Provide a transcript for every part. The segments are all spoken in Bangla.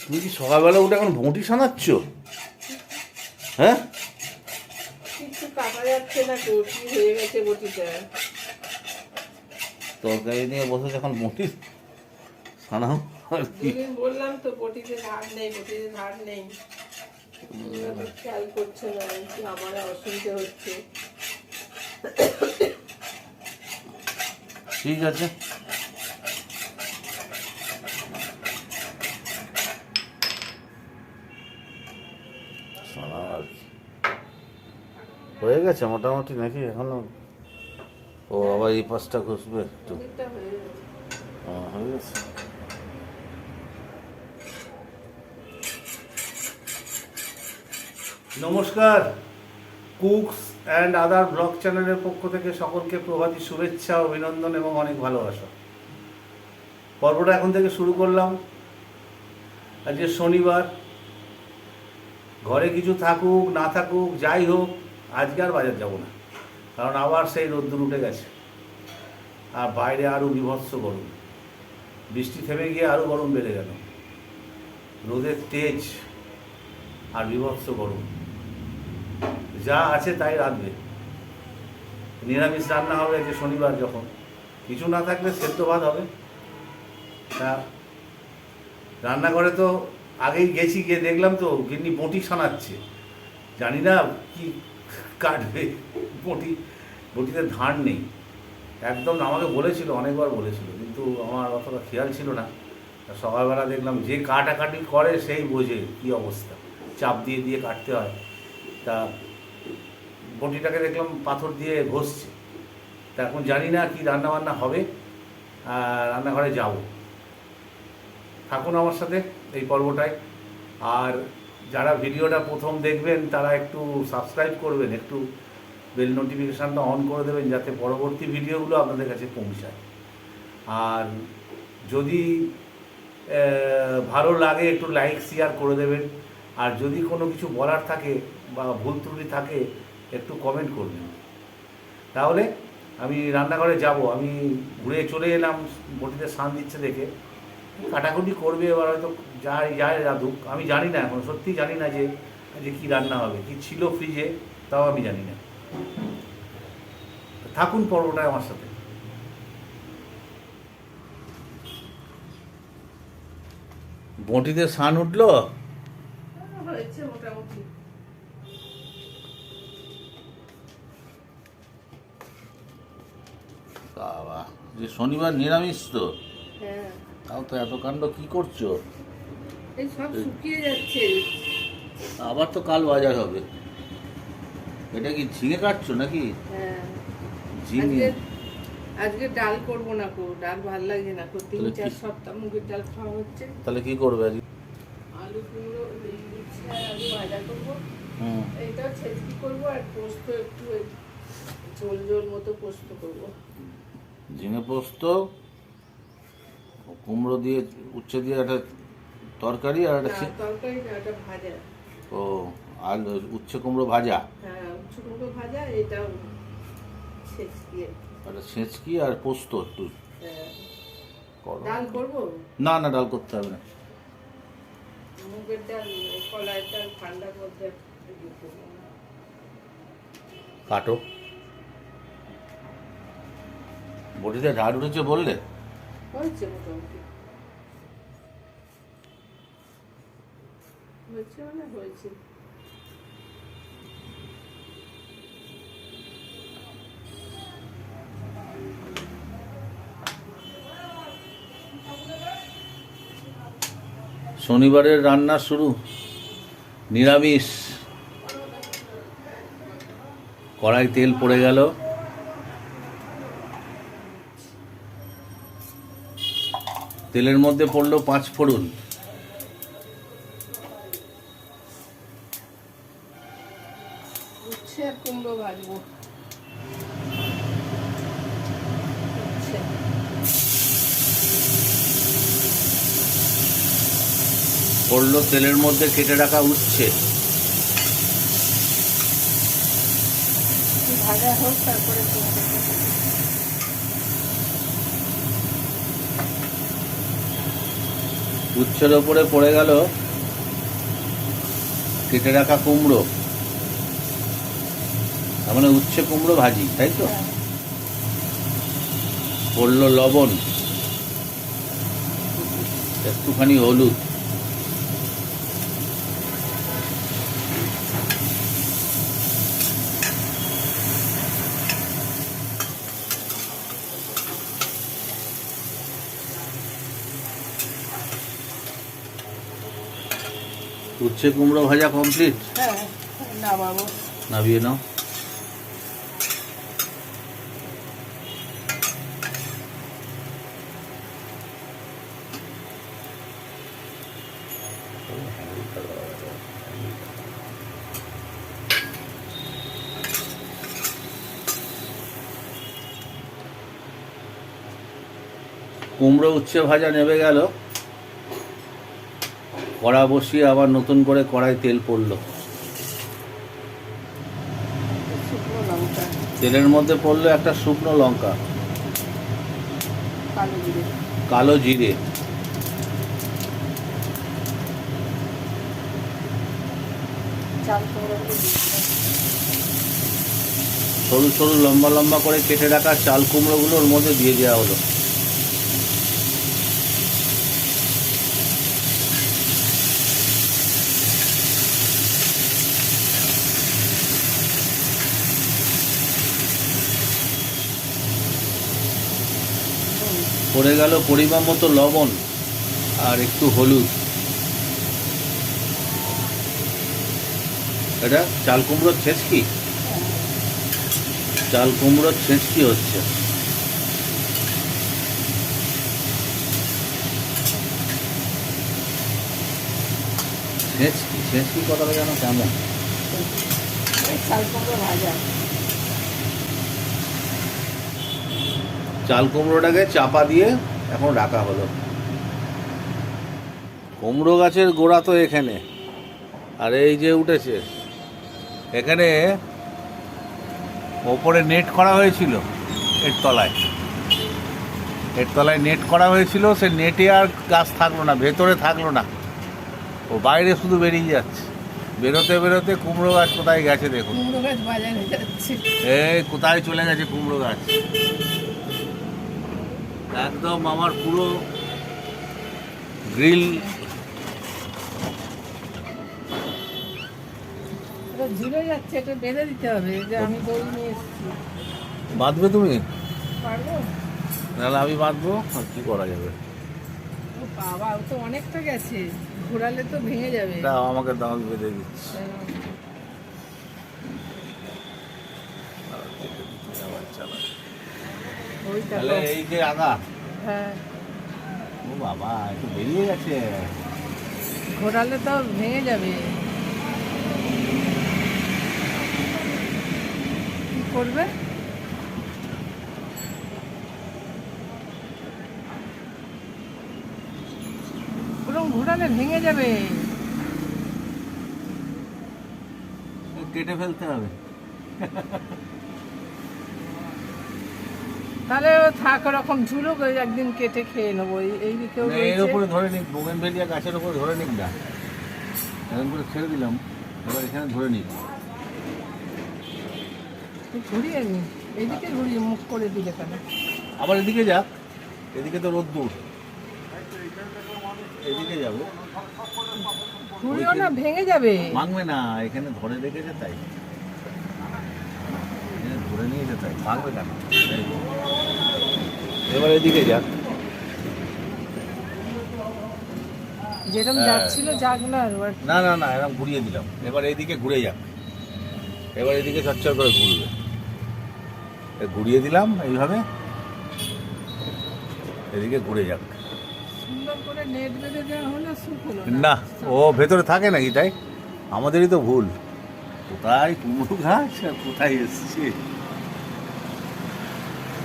তুমি কি সকালবেলা উঠে এখন বঁটি সানাচ্ছ? হ্যাঁ? কিছু কাটা যাচ্ছে না হয়ে গেছে বটিটা? তরকারি নিয়ে বসে যখন বঁটি সানাও আর কি? বললাম তো বটিতে ধার নেই বটিতে ধার নেই। খেয়াল করছে না কি আমার অসুবিধা হচ্ছে। ঠিক আছে। হয়ে গেছে মোটামুটি নাকি এখনও? ও আবার এই পাশটা ঘষবে একটু। হয়ে হ্যাঁ, হয়ে গেছে। নমস্কার কুকস অ্যান্ড আদার ব্লগ চ্যানেলের পক্ষ থেকে সকলকে প্রভাতী শুভেচ্ছা, অভিনন্দন এবং অনেক ভালোবাসা। পর্বটা এখন থেকে শুরু করলাম। আজকে শনিবার। ঘরে কিছু থাকুক, না থাকুক, যাই হোক, আজকে আর বাজার যাব না। কারণ আবার সেই রোদ্দুর উঠে গেছে। আর বাইরে আরও বিভৎস গরম। বৃষ্টি থেমে গিয়ে আরও গরম বেড়ে গেল। রোদের তেজ আর বিভৎস গরম। যা আছে তাই রাঁধবে। নিরামিষ রান্না হবে যে শনিবার যখন। কিছু না থাকলে সেদ্ধ ভাত হবে। তা রান্নাঘরে তো আগেই গেছি, গিয়ে দেখলাম তো গিন্নি বটি সানাচ্ছে জানি না কি কাটবে বটি। বটিতে ধান নেই। একদম আমাকে বলেছিল, অনেকবার বলেছিল, কিন্তু আমার অতটা খেয়াল ছিল না। সকালবেলা দেখলাম যে কাটাকাটি করে সেই বোঝে কি অবস্থা। চাপ দিয়ে দিয়ে কাটতে হয়। তা বটিটাকে দেখলাম পাথর দিয়ে ঘষছে। তা এখন জানি না কি রান্নাবান্না হবে রান্নাঘরে যাব। থাকুন আমার সাথে এই পর্বটায়। আর যারা ভিডিওটা প্রথম দেখবেন, তারা একটু সাবস্ক্রাইব করবেন, একটু বেল নোটিফিকেশানটা অন করে দেবেন, যাতে পরবর্তী ভিডিওগুলো আপনাদের কাছে পৌঁছায়। আর যদি ভালো লাগে, একটু লাইক শেয়ার করে দেবেন। আর যদি কোনো কিছু বলার থাকে বা ভুল ত্রুটি থাকে একটু কমেন্ট করবেন তাহলে আমি রান্নাঘরে যাব আমি ঘুরে চলে এলাম বটিতে সান দিচ্ছে দেখে। কাটাকুটি করবে এবার হয়তো যাই যায় রাধুক। আমি জানি না এখন সত্যি জানি না যে যে কী রান্না হবে কি ছিল ফ্রিজে তাও আমি জানি না। থাকুন পর্বটায় আমার সাথে। বটিতে সান উঠল? মোটামুটি। বাবা যে শনিবার নিরামিষ তো। হ্যাঁ। তাও তো এত কাণ্ড কি করছ? সব শুকিয়ে যাচ্ছে। আবার তো কাল বাজার হবে। এটা কি ঝিঙে কাটছো নাকি? হ্যাঁ। ঝিঙে। আজকে ডাল করব না কো ডাল ভালো লাগে না। কো তিন তাহলে চার কি? সপ্তাহ মুগের ডাল খাওয়া হচ্ছে। তাহলে কি করবে আজকে? আলু কুমড়ো এই উচ্ছে আলু ভাজা করব। হুম। এইটা ছেচকি করব আর পোস্ত একটু ঝোল ঝোল মতো পোস্ত করব। ঝিঙে পোস্ত কুমড়ো দিয়ে উচ্ছে দিয়ে একটা তরকারি আর একটা ভাজা। ও আর উচ্ছে কুমড়ো ভাজা? হ্যাঁ উচ্ছে কুমড়ো ভাজা এটা একটা ছেঁচকি আর পোস্ত একটু। হ্যাঁ। ডাল করব? না না ডাল করতে হবে না। মুগের ডাল কলাইয়ের ডাল ঠান্ডার মধ্যে কাটো। বটিতে ঢাল উঠেছে বললে? হয়েছে মোটামুটি। হয়েছে মানে হয়েছে। শনিবারের রান্না শুরু। নিরামিষ। কড়াই তেল পড়ে গেল। তেলের মধ্যে পড়ল পাঁচ ফোড়ন। উচ্ছে কুমড়ো ভাজবো। পড়ল তেলের মধ্যে কেটে রাখা উচ্ছে। ভাজা হোক তারপরে উচ্ছের ওপরে পড়ে গেল কেটে রাখা কুমড়ো তার মানে উচ্ছে কুমড়ো ভাজি, তাই তো। পড়ল লবণ, একটুখানি হলুদ উচ্ছে কুমড়ো ভাজা কমপ্লিট হ্যাঁ নামাবো। নামিয়ে নাও। কুমড়ো উচ্ছে ভাজা নেবে গেল। কড়া বসিয়ে আবার নতুন করে কড়াই তেল পড়ল। তেলের মধ্যে পড়ল একটা শুকনো লঙ্কা। কালো জিরে। সরু সরু লম্বা লম্বা করে কেটে রাখা চাল কুমড়োগুলো ওর মধ্যে দিয়ে দেওয়া হলো। পড়ে গেল পরিমাণ মতো লবণ আর একটু হলুদ। এটা চাল কুমড়োর ছেঁচকি চাল কুমড়োর ছেঁচকি হচ্ছে? ছেঁচকি ছেঁচকি কথাটা যেন কেমন? চাল কুমড়ো ভাজা। চাল কুমড়োটাকে চাপা দিয়ে এখন রাখা হলো। কুমড়ো গাছের গোড়া তো এখানে আর এই যে উঠেছে এখানে ওপরে নেট করা হয়েছিল এর তলায়। এর তলায় নেট করা হয়েছিল সে নেটে আর গাছ থাকল না ভেতরে থাকল না। ও বাইরে শুধু বেরিয়ে যাচ্ছে। বেরোতে বেরোতে কুমড়ো গাছ কোথায় গেছে দেখুন। কুমড়ো গাছ বাজার যাচ্ছে। এই কোথায় চলে গেছে কুমড়ো গাছ? একদম আমার পুরো গ্রিল। ঝুলে যাচ্ছে এটা বেঁধে দিতে হবে যে আমি দড়ি নিয়ে এসেছি। বাঁধবে তুমি? পারব? নাহলে আমি বাঁধবো আর কি করা যাবে? বাবা ও তো অনেকটা গেছে ঘোরালে তো ভেঙে যাবে। আমাকে দাও বেঁধে দিচ্ছি। তাহলে এই যে আগা হ্যাঁ। ও বাবা একটু বেরিয়ে গেছে। ঘোরালে তো ভেঙে যাবে। কি করবে? ওরকম ঘোরালে ভেঙে যাবে। কেটে ফেলতে হবে। তাহলে থাক ওরকম ঝুলুক ওই একদিন কেটে খেয়ে নেব। এই- দিকেও এর উপরে ধরে নিক বোগেন ভেলিয়া গাছের উপরে ধরে নিক না। এরকম করে ছেড়ে দিলাম এবার এখানে ধরে নিক। ঘুরিয়ে নি। এইদিকে ঘুরিয়ে মুখ করে দিলে কেন? আবার এদিকে যাক এদিকে তো রোদ্দুর। এদিকে যাবে। ঘুরিও না ভেঙে যাবে। ভাঙবে না এখানে ধরে রেখেছে তাই। ধরে নিয়েছে তাই ভাঙবে কেন। এবার এদিকে যাক যেরকম হ্যাঁ। যাচ্ছিল যাক না এবার। না না না এরকম ঘুরিয়ে দিলাম। এবার এদিকে ঘুরে যাক এবার এদিকে চচ্চর করে ঘুরবে। ঘুরিয়ে দিলাম এইভাবে। এদিকে ঘুরে যাক। না? ও ভেতরে থাকে নাকি তাই? আমাদেরই তো ভুল। কোথায় কুমড়ো গাছ আর কোথায় এসছে?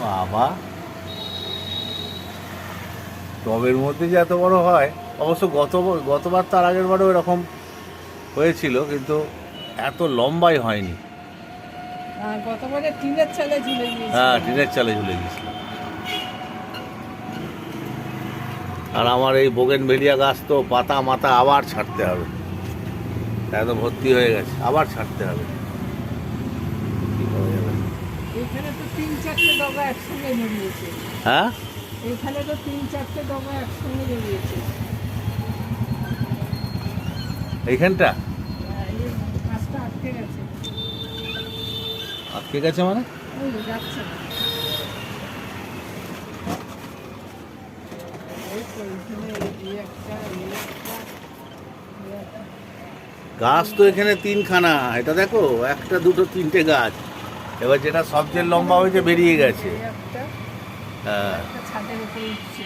বাবা। টবের মধ্যে যে এত বড় হয় অবশ্য গত গতবার তার আগের বারও এরকম হয়েছিল কিন্তু এত লম্বাই হয়নি। হ্যাঁ টিনের চালে ঝুলে গেছিল আর আমার এই বোগেন ভেলিয়া গাছ তো পাতা মাথা আবার ছাড়তে হবে। একদম ভর্তি হয়ে গেছে আবার ছাড়তে হবে। হ্যাঁ? এখানে তো তিন চারটে ডগা একসঙ্গে জড়িয়েছে। এইখানটা? হ্যাঁ, গাছটা আটকে গেছে। আটকে গেছে মানে? যাচ্ছে। গাছ তো এখানে তিনখানা এটা দেখো একটা দুটো তিনটে গাছ। এবার যেটা সবচেয়ে লম্বা হয়েছে বেরিয়ে গেছে। হ্যাঁ। ছাদের উপরে উঠছে।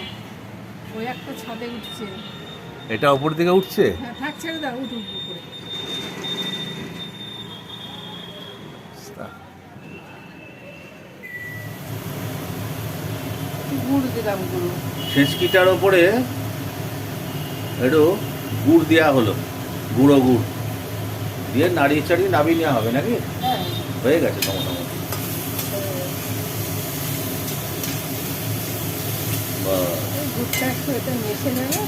ওই একটা ছাদে উঠছে। এটা উপর দিকে উঠছে? হ্যাঁ থাক ছেড়ে দাও উঠুক উপরে গুড় দিলাম গুঁড়ো? ছেঁচকিটার ওপরে একটু গুড় দেওয়া হলো। গুঁড়ো গুড়। দিয়ে নাড়িয়ে চাড়িয়ে নামিয়ে নেওয়া হবে নাকি? হ্যাঁ। হয়ে গেছে তো একটু এটা মেশে নেবে।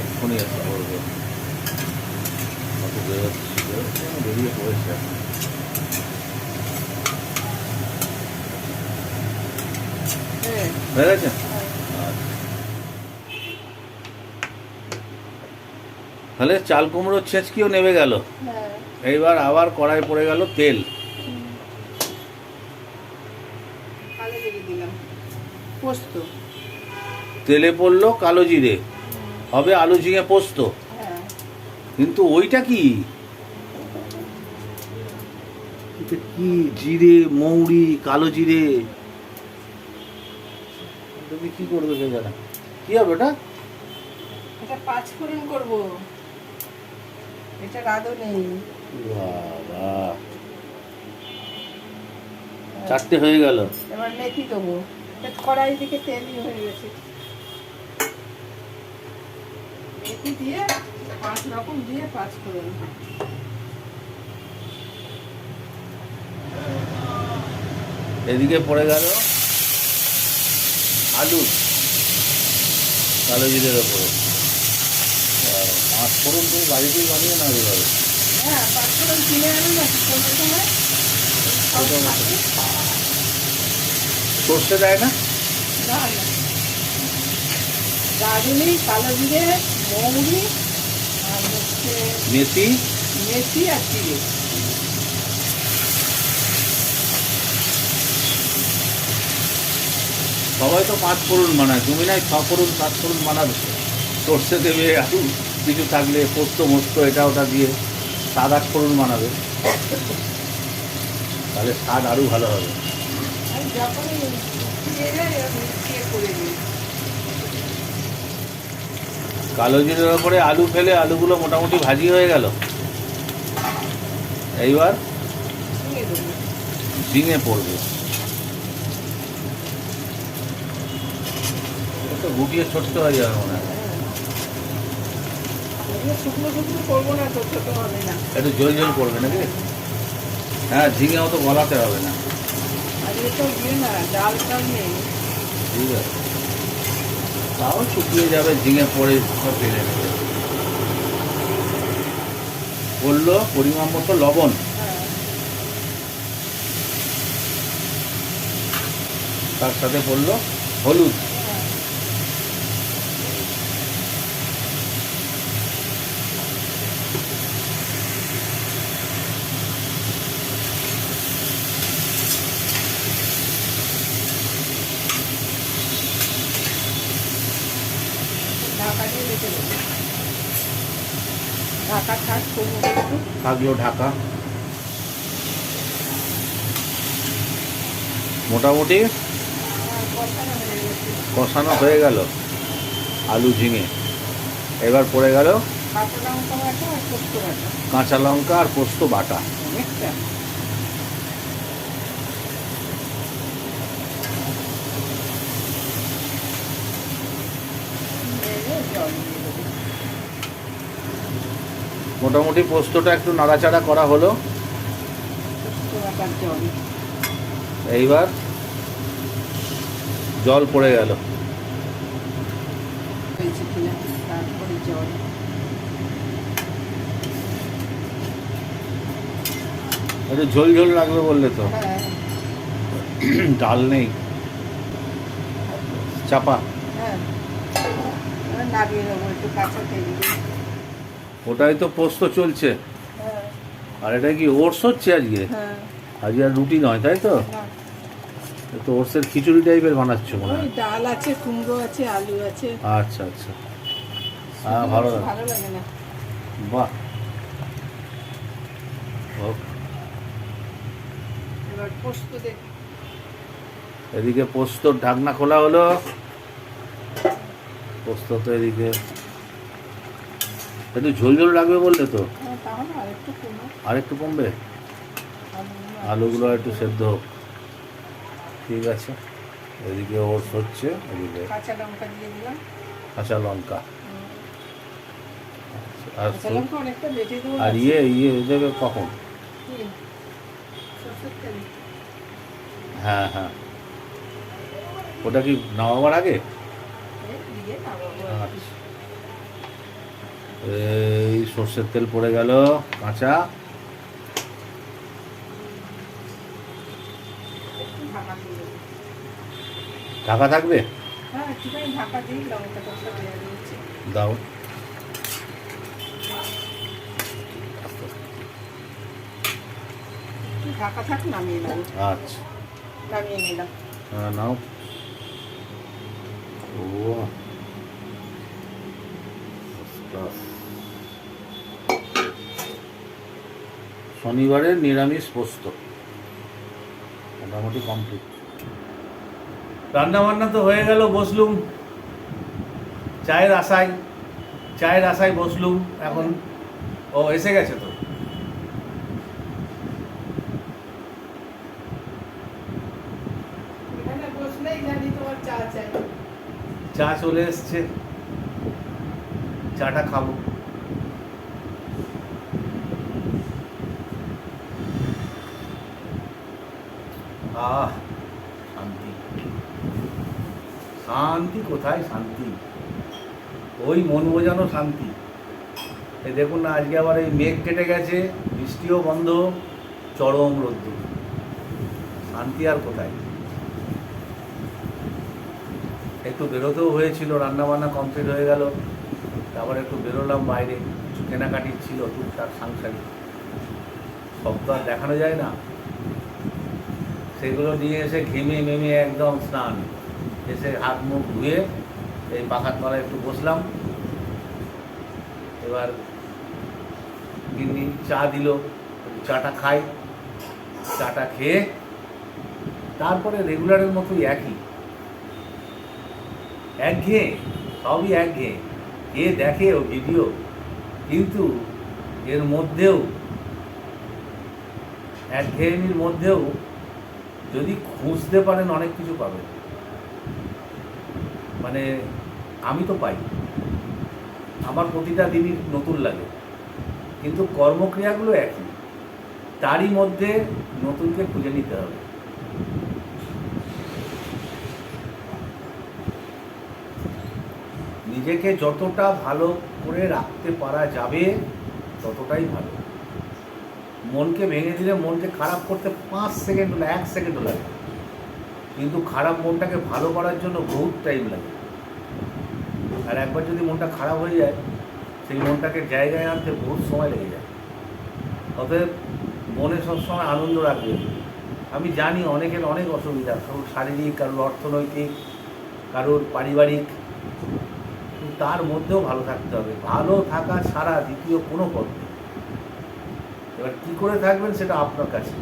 এক্ষুনি একটা করব। কত বেরোচ্ছে, বেরোচ্ছে না, বেরিয়ে পড়েছে। হ্যাঁ গেছে? তাহলে চাল কুমড়োর ছেঁচকিও নেমে গেল। হ্যাঁ। এইবার আবার কড়াই পড়ে গেল তেল কালো জিরে দিলাম পোস্ত। তেলে পড়ল কালো জিরে। হবে আলু ঝিঙে পোস্ত। হ্যাঁ। কিন্তু ওইটা কি? কি জিরে মৌরি কালো জিরে? দিয়ে কি করবে কে জানে কি হবে ওটা? এটা পাঁচ ফোড়ন করব। এটা বাবা। চারটে হয়ে গেল। এবার মেথি দেবো। কড়াই দিকে তেলই হয়ে গেছে। মেথি দিয়ে পাঁচ রকম দিয়ে পাঁচ ফোড়ন। এদিকে পড়ে গেল আলু কালো জিরের ওপরে। পাঁচ ফোড়ন তুমি বাড়িতেই বানিয়ে না এভাবে। হ্যাঁ পাঁচ ফোড়ন কিনে আনো না কোনো সময়। সর্ষে দেয় না? না না। দারুনি কালো জিরে মৌরি আর হচ্ছে মেথি? মেথি আর সবাই তো পাঁচ ফোড়ন বানায় তুমি নাই ছ ফোড়ন সাত ফোড়ন বানাবে। সর্ষে দেবে আলু কিছু থাকলে পোস্ত মোস্ত এটা ওটা দিয়ে সাত আট ফোড়ন বানাবে। তাহলে স্বাদ আরও ভালো হবে। কালো জিরের ওপরে আলু ফেলে আলুগুলো মোটামুটি ভাজি হয়ে গেল। এইবার ঝিঙে পড়বে। গুটিয়ে ছোট্ট হয়ে যাবে মনে হয়। একটু জল জল করবে নাকি? হ্যাঁ ঝিঙে অত গলাতে হবে না। আর এ না ডাল টাল নেই। ঠিক আছে। তাও শুকিয়ে যাবে ঝিঙে পরে সব ফেলে নেবে বলল পরিমাণ মতো লবণ। হ্যাঁ। তার সাথে বলল হলুদ হ্যাঁ ঢাকা দিয়ে রেখে দেবো ঢাকা থাক করব একটু থাকল ঢাকা। মোটামুটি কষানো হয়ে গেল আলু ঝিঙে। এবার পড়ে গেল কাঁচা লঙ্কা আর পোস্ত বাটা কাঁচা লঙ্কা আর পোস্ত বাটা অনেকটা এবারে জল দিয়ে দেবো মোটামুটি পোস্তটা একটু নাড়াচাড়া করা হলো। এইবার জল পড়ে গেল। একটু ঝোল ঝোল লাগবে বললে তো। ডাল নেই। চাপা। হ্যাঁ। একটু ওটাই তো পোস্ত চলছে। হ্যাঁ। আর এটা কি ওটস হচ্ছে আজকে? হ্যাঁ। আজকে আর রুটি নয় তাই তো? তো ওটসের খিচুড়ি টাইপের বানাচ্ছ মনে হয়। ডাল আছে কুমড়ো আছে আলু আছে। আচ্ছা আচ্ছা। হ্যাঁ ভালো লাগে। না। বাহ। এদিকে পোস্তর ঢাকনা খোলা হলো। পোস্ত তো এদিকে একটু ঝোল ঝোল লাগবে বললে তো? হ্যাঁ আর একটু কমবে। আলুগুলো একটু সেদ্ধ হোক। ঠিক আছে। এদিকে ওটস হচ্ছে এদিকে কাঁচা লঙ্কা আর আর ইয়ে ইয়ে দেবে কখন? হ্যাঁ হ্যাঁ। ওটা কি নামাবার আগে। আচ্ছা। এই সর্ষের তেল পড়ে গেল কাঁচা। ঢাকা থাকবে? হ্যাঁ দাও ঢাকা থাক নামিয়ে নেব আচ্ছা। নামিয়ে নিলাম হ্যাঁ নাও। ও। শনিবারের নিরামিষ পোস্ত। মোটামুটি কমপ্লিট রান্না বান্না তো হয়ে গেল বসলুম। চায়ের আশায় চায়ের আশায় বসলুম এখন ও এসে গেছে তো। এখানে বসলেই জানি চা চাই। চা চলে এসছে। চাটা খাব। আহ, শান্তি। শান্তি কোথায়? শান্তি। ওই মন বোঝানো শান্তি। এই দেখুন না, আজকে আবার এই মেঘ কেটে গেছে, বৃষ্টিও বন্ধ, চরম রোদ্দুর। শান্তি আর কোথায়? একটু বেরোতেও হয়েছিল রান্না বান্না কমপ্লিট হয়ে গেল। তারপর একটু বেরোলাম বাইরে, কিছু কেনাকাটি ছিল, টুকটাক সাংসারিক। সব তো আর দেখানো যায় না। সেগুলো নিয়ে এসে ঘেমে মেমে একদম স্নান। এসে হাত মুখ ধুয়ে এই পাখার তলায় একটু বসলাম। এবার গিন্নি চা দিল, চাটা খাই। চাটা খেয়ে তারপরে রেগুলারের মতোই একই। একঘেয়ে সবই একঘেয়ে কে দেখে ও ভিডিও, কিন্তু এর মধ্যেও একঘেয়েমির মধ্যেও যদি খুঁজতে পারেন, অনেক কিছু পাবেন। মানে আমি তো পাই। আমার প্রতিটা দিনই নতুন লাগে। কিন্তু কর্মক্রিয়াগুলো একই। তারই মধ্যে নতুনকে খুঁজে নিতে হবে। নিজেকে যতটা ভালো করে রাখতে পারা যাবে, ততটাই ভালো। মনকে ভেঙে দিলে মনকে খারাপ করতে পাঁচ সেকেন্ড হলে, এক সেকেন্ড লাগে। কিন্তু খারাপ মনটাকে ভালো করার জন্য বহুত টাইম লাগে। আর একবার যদি মনটা খারাপ হয়ে যায়, সেই মনটাকে জায়গায় আনতে বহুত সময় লেগে যায়। অতএব মনে সবসময় আনন্দ রাখবে। আমি জানি অনেকের অনেক অসুবিধা, কারোর শারীরিক, কারোর অর্থনৈতিক, কারোর পারিবারিক। তার মধ্যেও ভালো থাকতে হবে। ভালো থাকা ছাড়া দ্বিতীয় কোনো পথ এবার কী করে থাকবেন সেটা আপনার কাছে।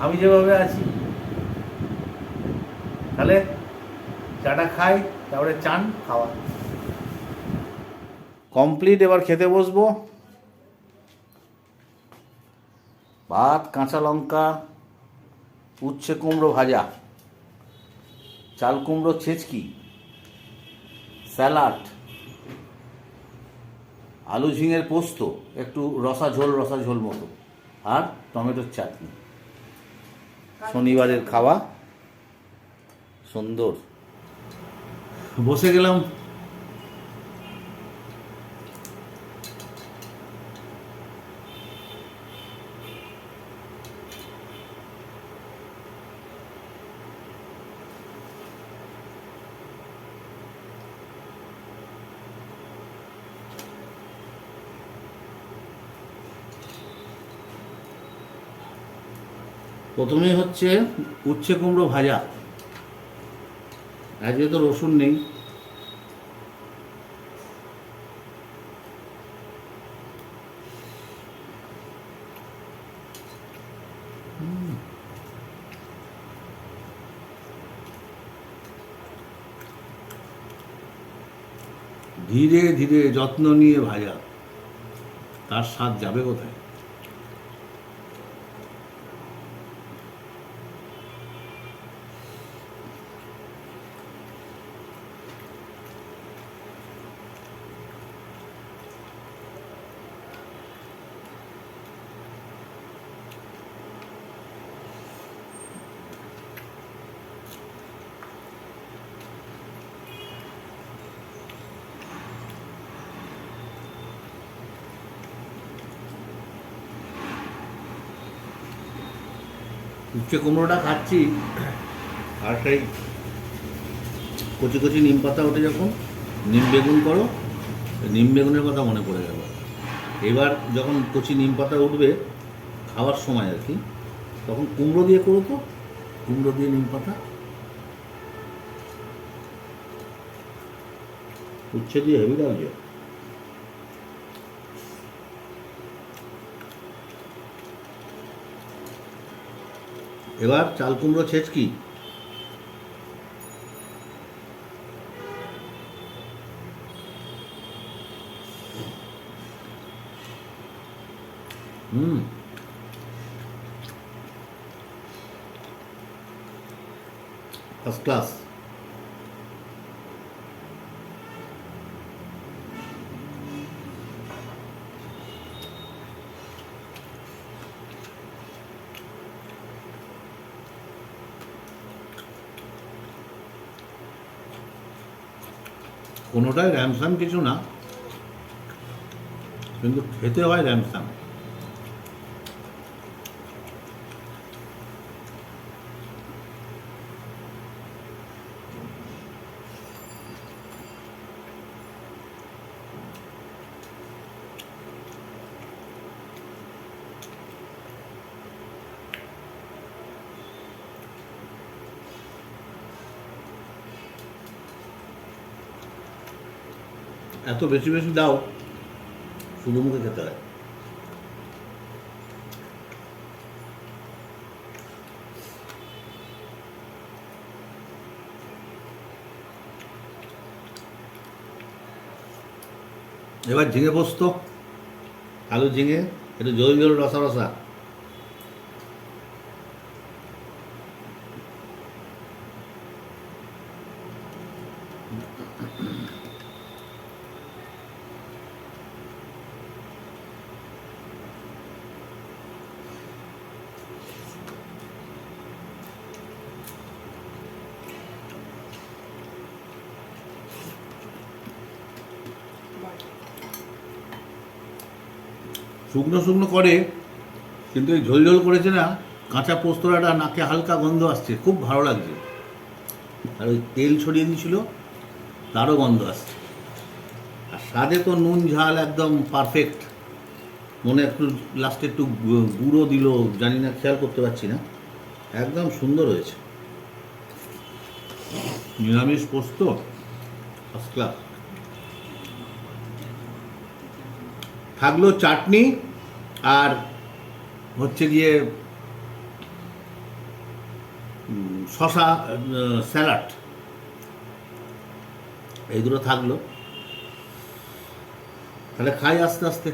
আমি যেভাবে আছি। তাহলে চাটা খাই, তারপরে চান, খাওয়া। কমপ্লিট, এবার খেতে বসবো। ভাত, কাঁচা লঙ্কা, উচ্ছে কুমড়ো ভাজা। চাল কুমড়ো ছেচকি। স্যালাড। আলু ঝিঙের পোস্ত একটু রসা ঝোল রসা ঝোল মতো। আর টমেটোর চাটনি। শনিবারের খাওয়া সুন্দর। বসে গেলাম প্রথমে হচ্ছে উচ্ছে কুমড়ো ভাজা। আজকে তো রসুন নেই। ধীরে ধীরে যত্ন নিয়ে ভাজা। তার স্বাদ যাবে কোথায়? উচ্ছে কুমড়োটা খাচ্ছি। আর সেই কচি কচি নিম পাতা ওঠে যখন, নিম বেগুন করো নিম বেগুনের কথা মনে পড়ে গেল। এবার যখন কচি নিম পাতা উঠবে খাওয়ার সময় আর কি, তখন কুমড়ো দিয়ে করো তো, কুমড়ো দিয়ে নিম পাতা। উচ্ছে দিয়ে হেভি লাগছে এবার চাল কুমড়ো ছেচকি হুম। ফার্স্ট ক্লাস কোনোটাই র্যামসাম কিছু না কিন্তু খেতে হয় র্যামসাম এত বেশি বেশি দাও। শুধু মুখে খেতে হয়। এবার ঝিঙে পোস্ত, আলু ঝিঙে, একটু জল জল রসা রসা। শুকনো শুকনো করে, কিন্তু এই ঝোল ঝোল করেছে না, কাঁচা পোস্তরাটা নাকে হালকা গন্ধ আসছে, খুব ভালো লাগছে। আর ওই তেল ছড়িয়ে দিয়েছিল, তারও গন্ধ আসছে। আর স্বাদে তো নুন, ঝাল একদম পারফেক্ট মনে একটু লাস্টে একটু গুঁড়ো দিল, জানি না, খেয়াল করতে পারছি না। একদম সুন্দর হয়েছে। নিরামিষ পোস্ত ফার্স্ট ক্লাস থাকল চাটনি আর হচ্ছে গিয়ে শশা স্যালাড এইগুলো থাকল। তাহলে খাই আস্তে আস্তে।